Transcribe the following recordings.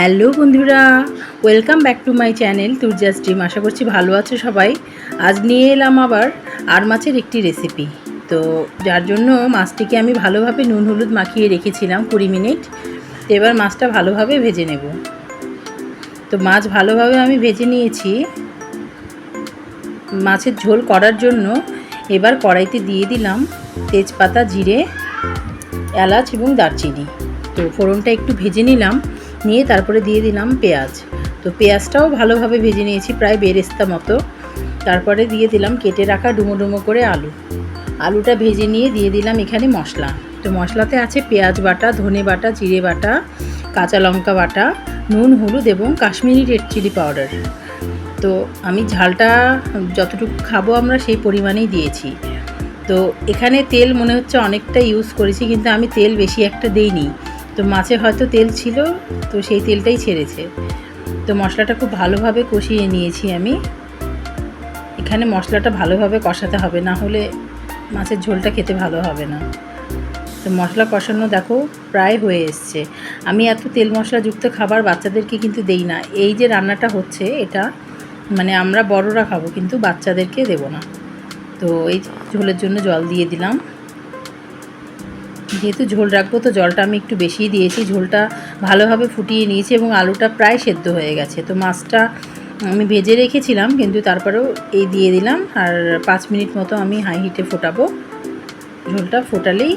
Hello বন্ধুরা, welcome back to my channel Turja stream. আশা করছি ভালো আছো সবাই। আজ নিয়ে এলাম আবার আর মাছের একটি রেসিপি। তো যার জন্য মাছটিকে আমি ভালোভাবে নুন, হলুদ মাখিয়ে রেখেছিলাম কুড়ি মিনিট। এবার মাছটা ভালোভাবে ভেজে নেব। তো মাছ ভালোভাবে আমি ভেজে নিয়েছি। মাছের ঝোল করার জন্য এবার কড়াইতে দিয়ে দিলাম তেজপাতা, জিরে, এলাচ এবং দারচিনি। তো ফোড়নটা একটু ভেজে নিলাম। নিয়ে তারপরে দিয়ে দিলাম পেঁয়াজ। তো পেঁয়াজটাও ভালোভাবে ভেজে নিয়েছি, প্রায় বেরেস্তা মতো। তারপরে দিয়ে দিলাম কেটে রাখা ডুমো ডুমো করে আলু। আলুটা ভেজে নিয়ে দিয়ে দিলাম এখানে মশলা। তো মশলাতে আছে পেঁয়াজ বাটা, ধনে বাটা, জিরে বাটা, কাঁচা লঙ্কা বাটা, নুন, হলুদ এবং কাশ্মীরি রেড চিলি পাউডার। তো আমি ঝালটা যতটুকু খাব আমরা সেই পরিমাণেই দিয়েছি। তো এখানে তেল মনে হচ্ছে অনেকটা ইউজ করেছি, কিন্তু আমি তেল বেশি একটা দেইনি। তো মাছে হয়তো তেল ছিল, তো সেই তেলটাই ছেড়েছে। তো মশলাটা খুব ভালোভাবে কষিয়ে নিয়েছি আমি। এখানে মশলাটা ভালোভাবে কষাতে হবে, না হলে মাছের ঝোলটা খেতে ভালো হবে না। তো মশলা কষানো দেখো প্রায় হয়ে এসছে। আমি এত তেল মশলাযুক্ত খাবার বাচ্চাদেরকে কিন্তু দেই না। এই যে রান্নাটা হচ্ছে এটা মানে আমরা বড়রা খাব, কিন্তু বাচ্চাদেরকে দেবো না। তো এই ঝোলের জন্য জল দিয়ে দিলাম। যেহেতু ঝোল রাখব, তো জলটা আমি একটু বেশিই দিয়েছি। ঝোলটা ভালোভাবে ফুটিয়ে নিয়েছি এবং আলুটা প্রায় সেদ্ধ হয়ে গেছে। তো মাছটা আমি ভেজে রেখেছিলাম, কিন্তু তারপরেও এই দিয়ে দিলাম। আর পাঁচ মিনিট মতো আমি হাই হিটে ফোটাবো। ঝোলটা ফোটালেই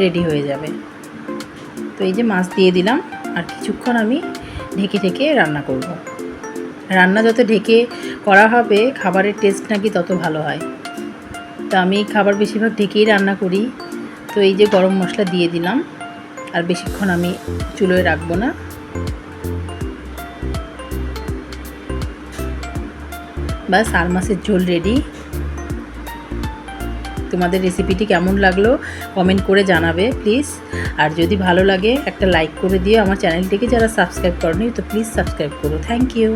রেডি হয়ে যাবে। তো এই যে মাছ দিয়ে দিলাম, আর কিছুক্ষণ আমি ঢেকে ঢেকে রান্না করব। রান্না যত ঢেকে করা হবে, খাবারের টেস্ট নাকি তত ভালো হয়। তো আমি খাবার বেশিরভাগ ঢেকেই রান্না করি। তো এই যে গরম মশলা দিয়ে দিলাম, আর বেশিক্ষণ আমি চুলোয় রাখব না। ব্যাস আর মাছের ঝোল রেডি তোমাদের রেসিপিটি কেমন লাগল কমেন্ট করে জানাবে প্লিজ আর যদি ভালো লাগে, একটা লাইক করে দিও। আমার চ্যানেলটিকে যারা সাবস্ক্রাইব করেনি, তো প্লিজ সাবস্ক্রাইব করো। Thank you